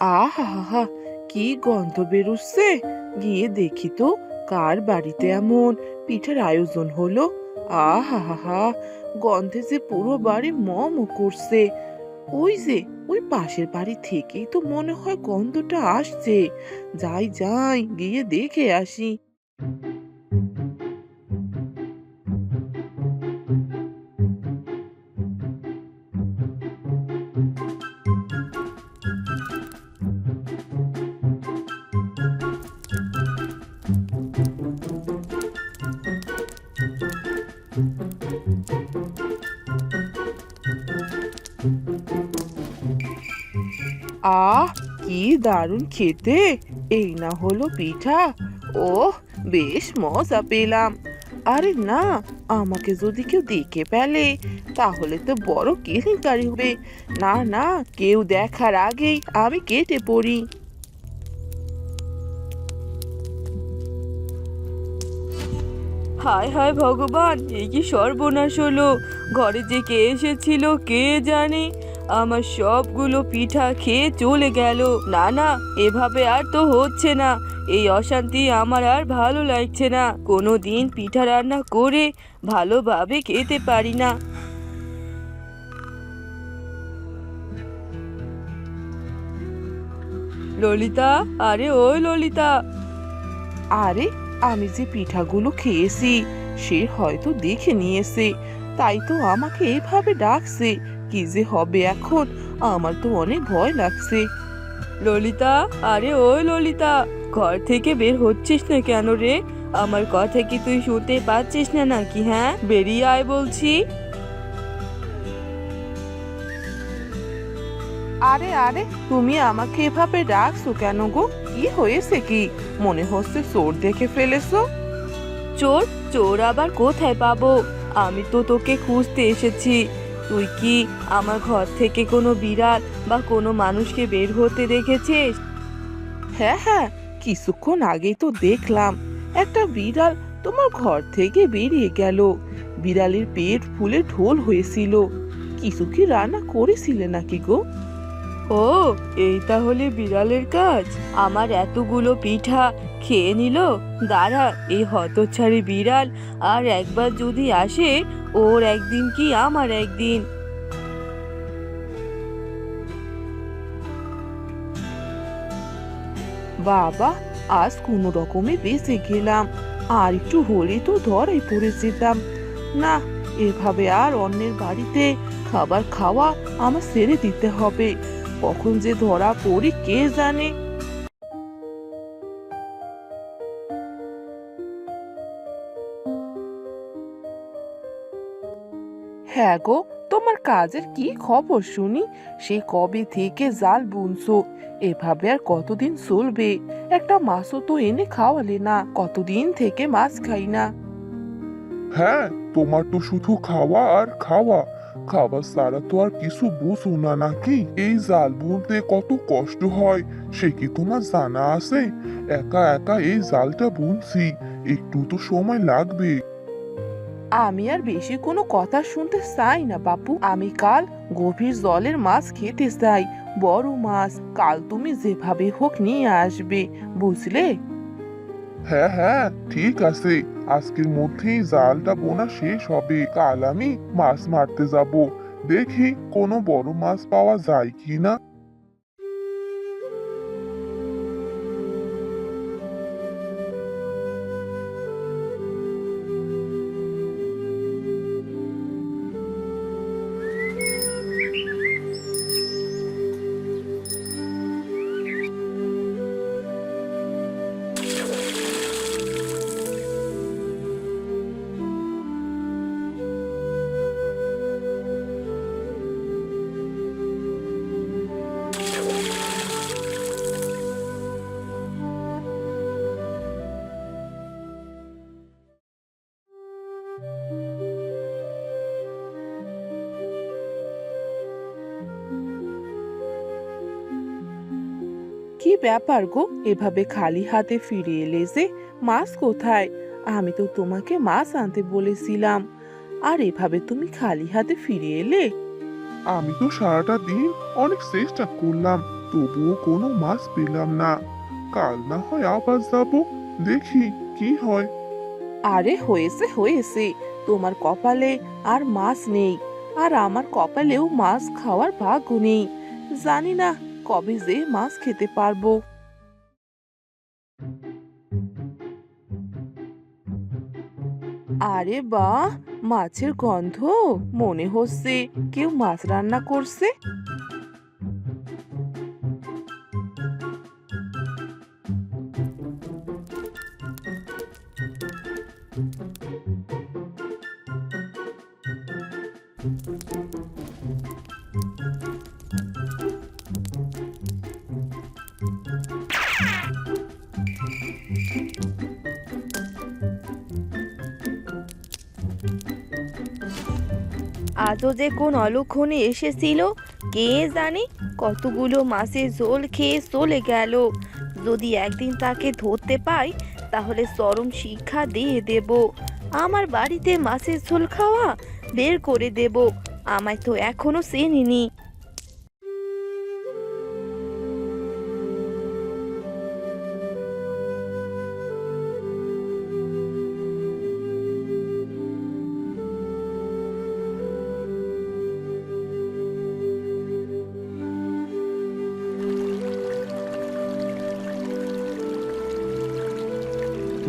আহা কি গন্ধ বেরোচ্ছে? গিয়ে দেখি তো, কার বাড়িতে এমন পিঠার আয়োজন হলো। আহা হা গন্ধে যে পুরো বাড়ি মম করছে। ওই যে, ওই পাশের বাড়ি থেকেই তো মনে হয় গন্ধটা আসছে। যাই যাই, গিয়ে দেখে আসি। আহ, কি দারুণ খেতে। এই না হলো পিঠা। ও বেশ মজা পেলাম। আরে না, আমাকে যদি কেউ দেখে ফেলে, তাহলে তো বড় কেলেঙ্কারি হবে। না না, কেউ দেখার আগেই আমি কেটে পড়ি। হায় হায় ভগবান এই কি সর্বনাশ হলো। ঘরে যে কে এসেছিল কে জানে? আমার সবগুলো পিঠা খেয়ে চলে গেল। না না, এভাবে আর তো হচ্ছে না। এই অশান্তি আমার আর ভালো লাগছে না। কোনো দিন পিঠা রান্না করে ভালোভাবে খেতে পারি না। ললিতা, আরে ওই ললিতা। আরে আমি যে পিঠাগুলো খেয়েছি সে হয়তো দেখে নিয়েছে। তাই তো আমাকে এভাবে ডাকছে কি যে হবে এখন? আমার তো অনেক ভয় লাগছে। ললিতা আরে ওই ললিতা ঘর থেকে বের হচ্ছিস না কেন রে? আমার কথা কি তুই শুনতে পাচ্ছিস না নাকি হ্যাঁ? বেরিয়ে আয় বলছি। আরে আরে তুমি আমাকে এভাবে ডাকছো কেন গো? কি হয়েছে কি? মনে হচ্ছে চোর দেখে ফেলেছো। চোর? চোর আবার কোথায় পাবো? আমি তো তোকে খুঁজতে এসেছি। তুই কি আমার ঘর থেকে কোনো বিড়াল বা কোনো মানুষকে বের হতে দেখেছিস? হ্যাঁ হ্যাঁ কিছুক্ষণ আগেই তো দেখলাম। একটা বিড়াল তোমার ঘর থেকে বেরিয়ে গেল। বিড়ালের পেট ফুলে ঢোল হয়েছিল। কিছু কি রান্না করেছিলে নাকি গো? ও, এই তাহলে বিড়ালের কাজ। আমার এতগুলো পিঠা খেয়ে নিল। দাঁড়া এই হতচ্ছাড়ি বিড়াল আর একবার যদি আসে, ওর একদিন কি আমার একদিন? বাবা, আজ কোনো রকমে বেঁচে গেলাম। আর একটু হলে তো ধরাই পড়ে যেতাম। না, এভাবে আর অন্যের বাড়িতে খাবার খাওয়া আমার ছেড়ে দিতে হবে। কখন যে ধরা পড়ি, কে জানে? হ্যাঁ গো, তোমার কাজের কি খবর শুনি? সে কবে থেকে জাল বুনছো? এভাবে আর কতদিন চলবে? একটা মাছও তো এনে খাওয়ালে না, কতদিন থেকে মাছ খাই না। হ্যাঁ তোমার তো শুধু খাওয়া আর খাওয়া। খাবার ছাড়া তো আর কিছু বুঝো না নাকি? এই জাল বুনতে কত কষ্ট হয় সে কি তোমার জানা আছে? একা একা এই জালটা বুনছি একটু তো সময় লাগবে। আমি আর বেশি কোনো কথা শুনতে চাই না বাপু। আমি কাল গভীর জলের মাছ খেতে চাই বড় মাছ। কাল তুমি যেভাবে হোক নিয়ে আসবে বুঝলে? হ্যাঁ হ্যাঁ ঠিক আছে। আজকের মধ্যেই জালটা বোনা শেষ হবে। কাল আমি মাছ মারতে যাব। দেখি কোনো বড় মাছ পাওয়া যায় কি না ব্যাপার গো? এভাবে খালি হাতে ফিরে এলে যে মাছ কোথায়? আমি তো তোমাকে মাছ আনতে বলেছিলাম। আর এভাবে তুমি খালি হাতে ফিরে এলে? আমি তো সারাটা দিন অনেক চেষ্টা করলাম তবুও কোনো মাছ পেলাম না। কাল না হয় আবার যাব দেখি কি হয়। আরে হয়েছে হয়েছে। তোমার কপালে আর মাছ নেই। আর আমার কপালেও মাছ খাওয়ার ভাগ্য নেই। জানি না কবে যে মাছ খেতে পারব। আরে বাহ, মাছের গন্ধ, মনে হচ্ছে কেউ মাছ রান্না করছে। আজও যে কোন অলক্ষণে এসেছিল? কে জানে? কতগুলো মাছের ঝোল খেয়ে চলে গেল। যদি একদিন তাকে ধরতে পাই, তাহলে চরম শিক্ষা দিয়ে দেব। আমার বাড়িতে মাছের ঝোল খাওয়া বের করে দেব। আমায় তো এখনও চেনেনি।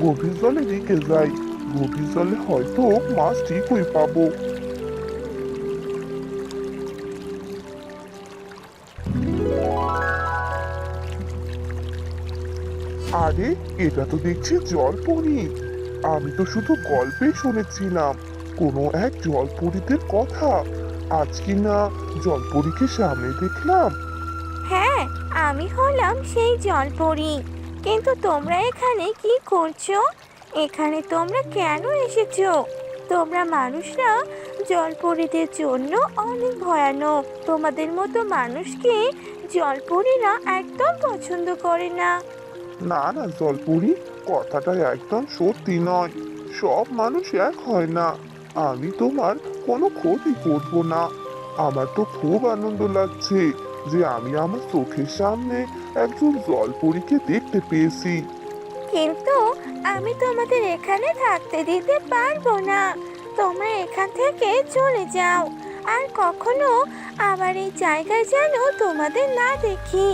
গভীর জলে রেখে যাই। গভীর জলে হয়তো মাছ ঠিকই পাবো। আরে, এটা তো দেখছি জলপরি আমি তো শুধু গল্পে শুনেছিলাম, কোনো এক জলপরীদের কথা। আজ কি না জলপরীকে সামনে দেখলাম। হ্যাঁ আমি হলাম সেই জলপরি কিন্তু তোমরা এখানে কি করছ? এখানে তোমরা কেন এসেছ? তোমরা মানুষরা জলপরীদের জন্য অনেক ভয়ানক। তোমাদের মতো মানুষকে জলপরীরা একদম পছন্দ করে না। না না, জলপুরি কথাটা একদম সত্যি নয়। সব মানুষ এক হয় না। আমি তোমার কোনো ক্ষতি করব না। আমার তো খুব আনন্দ লাগছে যে আমি আমার চোখের সামনে একজন জলপরীকে দেখতে পেয়েছি। কিন্তু আমি তোমাদের এখানে থাকতে দিতে পারব না। তোমরা এখান থেকে চলে যাও। আর কখনো আবার এই জায়গায় যেন তোমাদের না দেখি।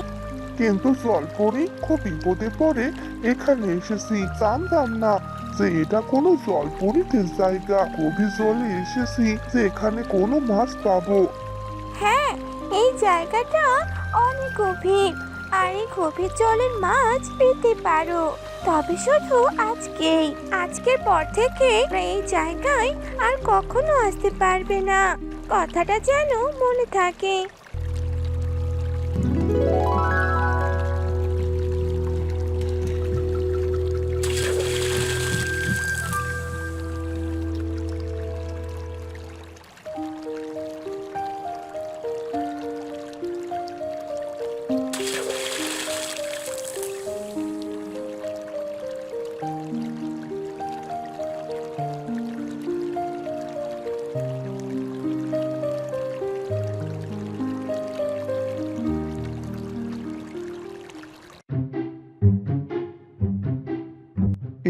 কিন্তু জলপরি খুব বিপদে পড়ে এখানে এসেছি। জানতাম না যে এটা কোনো জলপরিদের জায়গা। গভীর জলে এসেছি যে এখানে কোনো মাছ পাবো। হ্যাঁ এই জায়গাটা অনেক গভীর। আর এই গভীর জলের মাছ পেতে পারো। তবে শুধু আজকেই। আজকের পর থেকে এই জায়গায় আর কখনো আসতে পারবে না। কথাটা যেন মনে থাকে।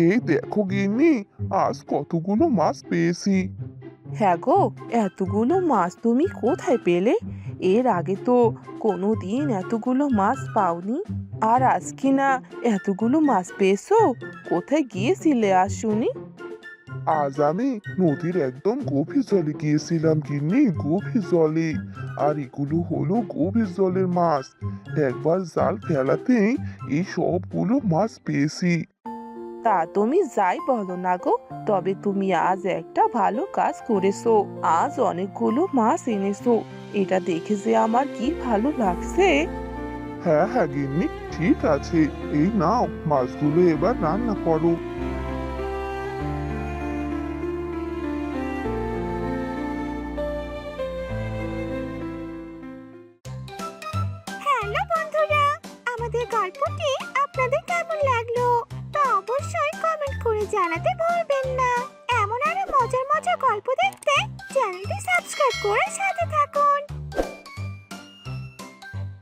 এই দেখো গিন্নি আজ কতগুলো মাছ পেয়েছি। হ্যাঁ গো এতগুলো মাছ তুমি কোথায় পেলে? এর আগে তো কোনো দিন এতগুলো মাছ পাওনি। আর আজকে না এতগুলো মাছ পেয়েছ? কোথায় গিয়েছিলে আর শুনি আজ আমি নদীর একদম গভীর জলে গিয়েছিলাম গিন্নি গভীর জলে। আর এগুলো হলো গভীর জলের মাছ। একবার জাল ফেলাতেই এই সবগুলো মাছ পেয়েছি। তা তুমি যাই বলো না গো, তবে তুমি আজ একটা ভালো কাজ করেছ। আজ অনেকগুলো মাছ এনেছো। এটা দেখে যে আমার কি ভালো লাগছে। হ্যাঁ হ্যাঁ গিন্নি, ঠিক আছে। এই নাও, মাছগুলো এবার রান্না করো।